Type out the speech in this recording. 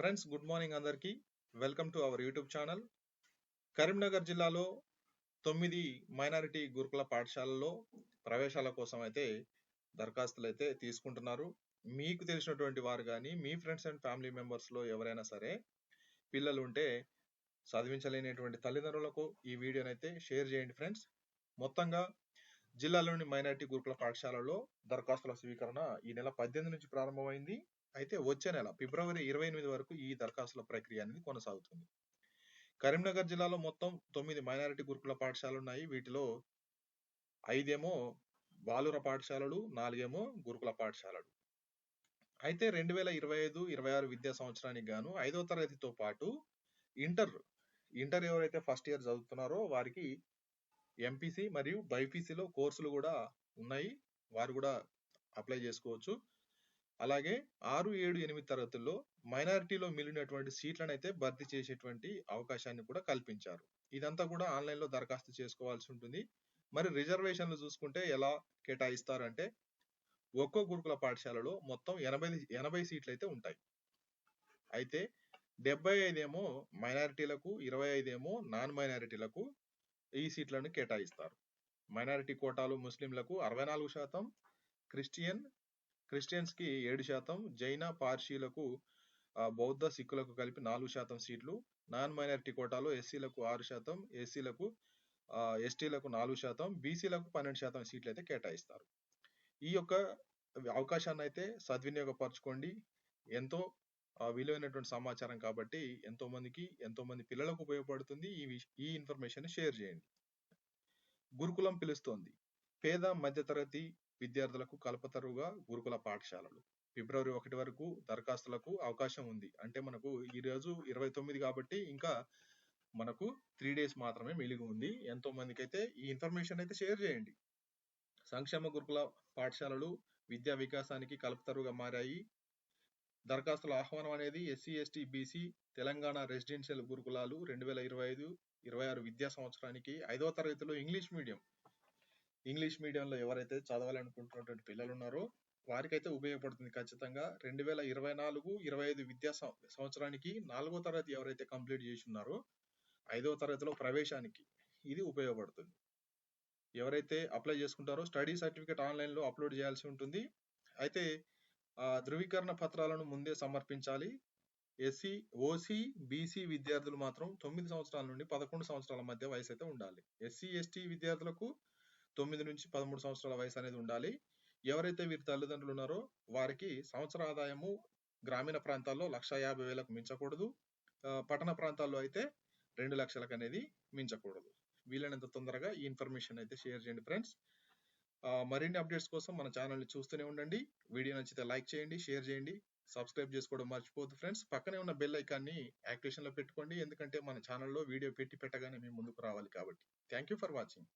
Friends good morning అందరికీ. Welcome to our YouTube channel Karimnagar జిల్లాలో తొమ్మిది మైనారిటీ గురుకుల పాఠశాలల్లో ప్రవేశాల కోసం అయితే దరఖాస్తులు అయితే తీసుకుంటున్నారు. మీకు తెలిసినటువంటి వారు కానీ మీ ఫ్రెండ్స్ అండ్ ఫ్యామిలీ మెంబర్స్లో ఎవరైనా సరే పిల్లలు ఉంటే చదివించలేనటువంటి తల్లిదండ్రులకు ఈ వీడియోని అయితే షేర్ చేయండి ఫ్రెండ్స్ మొత్తంగా జిల్లాలోని మైనారిటీ గురుకుల పాఠశాలలో దరఖాస్తుల స్వీకరణ ఈ నెల పద్దెనిమిది నుంచి ప్రారంభమైంది. అయితే వచ్చే నెల ఫిబ్రవరి ఇరవై ఎనిమిది వరకు ఈ దరఖాస్తుల ప్రక్రియ అనేది కొనసాగుతుంది. కరీంనగర్ జిల్లాలో మొత్తం తొమ్మిది మైనారిటీ గురుకుల పాఠశాలలు ఉన్నాయి వీటిలో ఐదేమో బాలుర పాఠశాలలు నాలుగేమో గురుకుల పాఠశాలలు. అయితే రెండు వేల ఇరవై ఐదు ఇరవై ఆరు విద్యా సంవత్సరానికి గాను ఐదో తరగతితో పాటు ఇంటర్ ఇంటర్ ఎవరైతే ఫస్ట్ ఇయర్ చదువుతున్నారో వారికి ఎంపీసీ మరియు బైపీసీలో కోర్సులు కూడా ఉన్నాయి. వారు కూడా అప్లై చేసుకోవచ్చు. అలాగే ఆరు ఏడు ఎనిమిది తరగతుల్లో మైనారిటీలో మిగిలినటువంటి సీట్లను అయితే భర్తీ చేసేటువంటి అవకాశాన్ని కూడా కల్పించారు. ఇదంతా కూడా ఆన్లైన్లో దరఖాస్తు చేసుకోవాల్సి ఉంటుంది. మరి రిజర్వేషన్లు చూసుకుంటే ఎలా కేటాయిస్తారంటే ఒక్కో గురుకుల పాఠశాలలో మొత్తం ఎనభై ఎనభై సీట్లు అయితే ఉంటాయి. అయితే డెబ్బై ఐదేమో మైనారిటీలకు ఇరవై ఐదేమో నాన్ మైనారిటీలకు ఈ సీట్లను కేటాయిస్తారు. మైనారిటీ కోటాలు ముస్లింలకు అరవై నాలుగు శాతం క్రిస్టియన్ క్రిస్టియన్స్కి ఏడు శాతం జైన పార్షీలకు బౌద్ధ సిక్కులకు కలిపి నాలుగు శాతం సీట్లు నాన్ మైనారిటీ కోటాలో ఎస్సీలకు ఆరు శాతం ఎస్సీలకు ఎస్టీలకు నాలుగు శాతం బీసీలకు పన్నెండు శాతం సీట్లు అయితే కేటాయిస్తారు. ఈ యొక్క అవకాశాన్ని అయితే సద్వినియోగపరచుకోండి. ఎంతో విలువైనటువంటి సమాచారం కాబట్టి ఎంతో మందికి ఎంతో మంది పిల్లలకు ఉపయోగపడుతుంది. ఈ ఈ ఇన్ఫర్మేషన్ షేర్ చేయండి. గురుకులం పిలుస్తోంది. పేద మధ్యతరగతి విద్యార్థులకు కల్పతరుగా గురుకుల పాఠశాలలు. ఫిబ్రవరి ఒకటి వరకు దరఖాస్తులకు అవకాశం ఉంది. అంటే మనకు ఈ రోజు ఇరవై తొమ్మిది కాబట్టి ఇంకా మనకు త్రీ డేస్ మాత్రమే మిగిలి ఉంది. ఎంతో మందికి అయితే ఈ ఇన్ఫర్మేషన్ అయితే షేర్ చేయండి. సంక్షేమ గురుకుల పాఠశాలలు విద్యా వికాసానికి కల్పతరుగా మారాయి. దరఖాస్తుల ఆహ్వానం అనేది SC ST BC Telangana residential గురుకులాలు రెండు వేల ఇరవై ఐదు ఇరవై ఆరు విద్యా సంవత్సరానికి ఐదవ తరగతిలో ఇంగ్లీష్ మీడియం ఇంగ్లీష్ మీడియంలో ఎవరైతే చదవాలనుకుంటున్నటువంటి పిల్లలు ఉన్నారో వారికైతే ఉపయోగపడుతుంది ఖచ్చితంగా. రెండు వేల ఇరవై నాలుగు ఇరవై ఐదు విద్యా సం- సంవత్సరానికి నాలుగో తరగతి ఎవరైతే కంప్లీట్ చేసి ఉన్నారో ఐదవ తరగతిలో ప్రవేశానికి ఇది ఉపయోగపడుతుంది. ఎవరైతే అప్లై చేసుకుంటారో స్టడీ సర్టిఫికేట్ ఆన్లైన్లో అప్లోడ్ చేయాల్సి ఉంటుంది. అయితే ఆ ధృవీకరణ పత్రాలను ముందే సమర్పించాలి. ఎస్సీ ఓసీ బీసీ విద్యార్థులు మాత్రం తొమ్మిది సంవత్సరాల నుండి పదకొండు సంవత్సరాల మధ్య వయసు అయితే ఉండాలి. ఎస్సీ ఎస్టీ విద్యార్థులకు తొమ్మిది నుంచి పదమూడు సంవత్సరాల వయసు అనేది ఉండాలి. ఎవరైతే వీరి తల్లిదండ్రులు ఉన్నారో వారికి సంవత్సర ఆదాయము గ్రామీణ ప్రాంతాల్లో లక్ష యాభై వేలకు మించకూడదు. పట్టణ ప్రాంతాల్లో అయితే రెండు లక్షలకు అనేది మించకూడదు. వీలైనంత తొందరగా ఈ ఇన్ఫర్మేషన్ అయితే షేర్ చేయండి ఫ్రెండ్స్. మరిన్ని అప్డేట్స్ కోసం మన ఛానల్ని చూస్తూనే ఉండండి. వీడియో నచ్చితే లైక్ చేయండి షేర్ చేయండి. సబ్స్క్రైబ్ చేసుకోవడం మర్చిపోదు ఫ్రెండ్స్. పక్కనే ఉన్న బెల్ ఐకాన్ని యాక్టివేషన్లో పెట్టుకోండి. ఎందుకంటే మన ఛానల్లో వీడియో పెట్టి పెట్టగానే మేము ముందుకు రావాలి కాబట్టి. Thank you for watching.